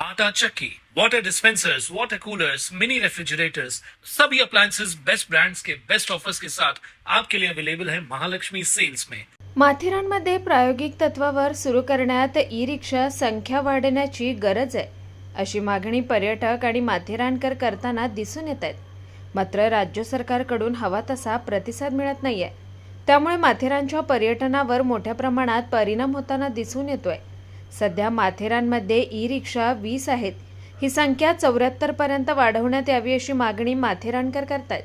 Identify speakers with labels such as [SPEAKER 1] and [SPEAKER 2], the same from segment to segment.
[SPEAKER 1] आटा चक्की, water dispensers water coolers mini refrigerators सभी appliances best brands के बेस्ट ऑफर्स के साथ आपके लिए अवेलेबल है महालक्ष्मी सेल्स में।
[SPEAKER 2] माथेरानमध्ये प्रायोगिक तत्वावर सुरू करण्यात ई रिक्षा संख्या वाढण्याची गरज आहे. अशी मागणी पर्यटक आणि माथेरानकर करताना दिसून येत आहेत. मात्र राज्य सरकारकडून हवा तसा प्रतिसाद मिळत नाहीये. त्यामुळे माथेरानच्या पर्यटनावर मोठ्या प्रमाणात परिणाम होताना दिसून येतोय. सध्या माथेरानमध्ये ई रिक्षा वीस आहेत. ही संख्या चौऱ्याहत्तर पर्यंत वाढवण्यात यावी अशी मागणी माथेरानकर करतायत.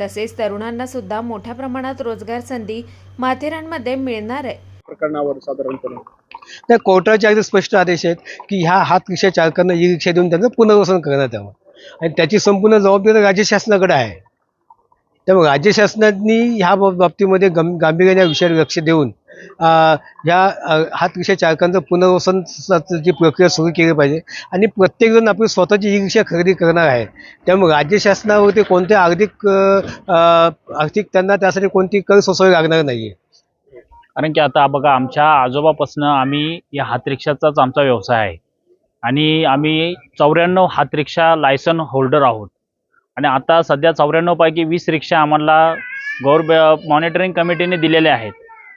[SPEAKER 2] तसेच तरुणांना सुद्धा मोठ्या प्रमाणात रोजगार संधी माथेरानमध्ये मिळणार आहे.
[SPEAKER 3] प्रकरणावर साधारणपणे.
[SPEAKER 4] त्या कोर्टाचे अगदी स्पष्ट आदेश आहेत की ह्या हात रिक्षा चालकांना ई रिक्षा देऊन त्यांचं पुनर्वसन करण्यात यावं. आणि त्याची संपूर्ण जबाबदारी राज्य शासनाकडे आहे. त्यामुळे राज्य शासनाने ह्या बाब- बाबतीमध्ये गं गांभीर्याने विषयावर लक्ष देऊन ह्या हातरिक्षा हात रिक्षा चालकांचं पुनर्वसनची प्रक्रिया सुरू केली पाहिजे. आणि प्रत्येकजण आपली स्वतःची ई रिक्षा खरेदी करणार आहे. त्यामुळे राज्य शासनावरती कोणत्या आर्थिक आर्थिक त्यांना त्यासाठी कोणती कर सोसावी लागणार नाही आहे
[SPEAKER 5] कारण की आता बघा आमच्या आजोबापासून आम्ही या हातरिक्षाचाच आमचा व्यवसाय आहे. आणि आम्ही चौऱ्याण्णव हात रिक्षा लायसन होल्डर आहोत. आणि आता सध्या चौऱ्याण्णवपैकी वीस रिक्षा आम्हाला गौर मॉनिटरिंग कमिटीने दिलेल्या आहेत.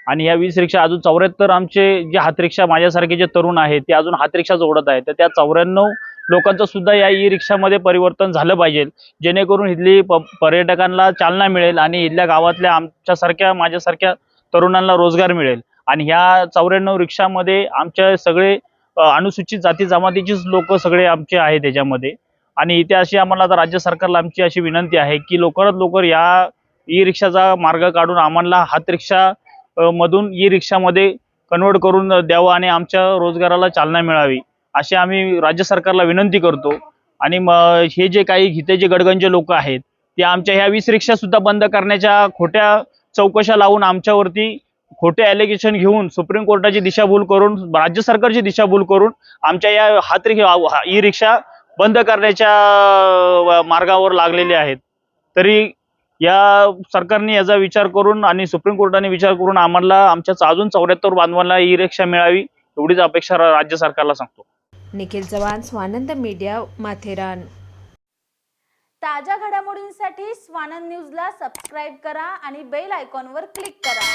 [SPEAKER 5] आणि या वीस रिक्षा अजून चौऱ्याहत्तर आमचे जे हात रिक्षा माझ्यासारखे जे तरुण आहेत ते अजून हात रिक्षा जोडत आहेत. तर त्या चौऱ्याण्णव लोकांचं सुद्धा या ई रिक्षामध्ये परिवर्तन झालं पाहिजे. जेणेकरून इथली प पर्यटकांना चालना मिळेल आणि इथल्या गावातल्या आमच्यासारख्या माझ्यासारख्या तरुणांना रोजगार मिळेल. आणि ह्या चौऱ्याण्णव रिक्षामध्ये आमच्या सगळे अनुसूचित जाती जमातीचीच लोक सगळे आमचे आहेत त्याच्यामध्ये. आणि इथे अशी आम्हाला आता राज्य सरकारला आमची अशी विनंती आहे की लवकरात लवकर या ई रिक्षाचा मार्ग काढून आम्हाला हात रिक्षा मधून ई रिक्षामध्ये कन्वर्ट करून द्यावं आणि आमच्या रोजगाराला चालना मिळावी अशी आम्ही राज्य सरकारला विनंती करतो. आणि म- हे जे काही घिते जे गडगंजे लोक आहेत ते आमच्या ह्या वीस रिक्षा सुद्धा बंद करण्याच्या खोट्या चौकशा लावून आमच्यावरती खोटे ॲलिगेशन घेऊन सुप्रीम कोर्टाची दिशाभूल करून राज्य सरकारची दिशाभूल करून आमच्या या हात ई रिक्षा बंद करण्याच्या मार्गावर लागलेले आहेत. तरी या सरकारने याचा विचार करून आणि सुप्रीम कोर्टाने विचार करून आम्हाला आमच्या अजून चौऱ्याहत्तर बांधवांना ई रिक्षा मिळावी एवढीच अपेक्षा राज्य सरकारला सांगतो.
[SPEAKER 2] निखिल चव्हाण स्वानंद मीडिया माथेरान.
[SPEAKER 6] ताज्या घडामोडींसाठी स्वानंद न्यूजला सबस्क्राईब करा आणि बेल आयकॉनवर क्लिक करा.